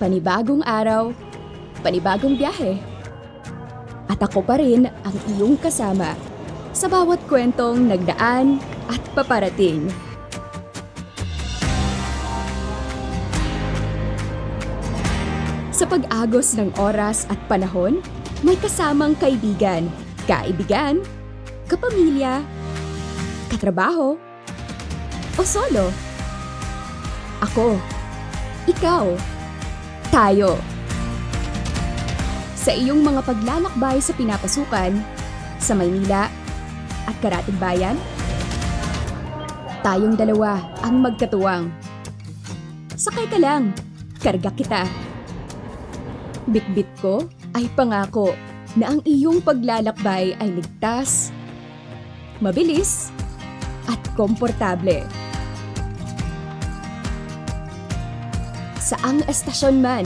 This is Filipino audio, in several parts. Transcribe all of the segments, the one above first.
Panibagong araw, panibagong biyahe. At ako pa rin ang iyong kasama sa bawat kwentong nagdaan at paparating. Sa pag-agos ng oras at panahon, may kasamang kaibigan, kaibigan, kapamilya, katrabaho, o solo. Ako, ikaw, tayo. Sa iyong mga paglalakbay sa pinapasukan, sa Maynila at Karatig Bayan, tayong dalawa ang magkatuwang. Sakay ka lang, karga kita. Bitbit ko ay pangako na ang iyong paglalakbay ay ligtas, mabilis, at komportable. Saang estasyon man.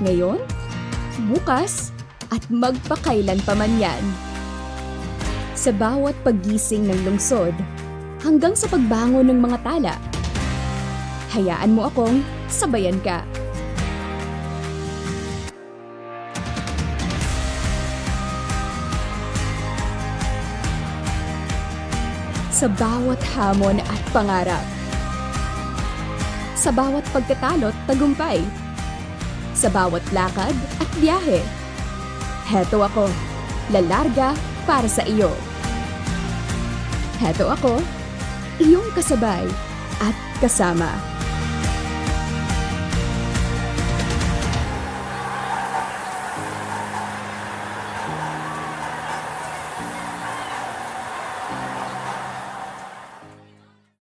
Ngayon, bukas, at magpakailan pa man yan. Sa bawat paggising ng lungsod, hanggang sa pagbangon ng mga tala, hayaan mo akong sabayan ka. Sa bawat hamon at pangarap. Sa bawat pagkatalo't tagumpay. Sa bawat lakad at biyahe. Heto ako, lalarga para sa iyo. Heto ako, iyong kasabay at kasama.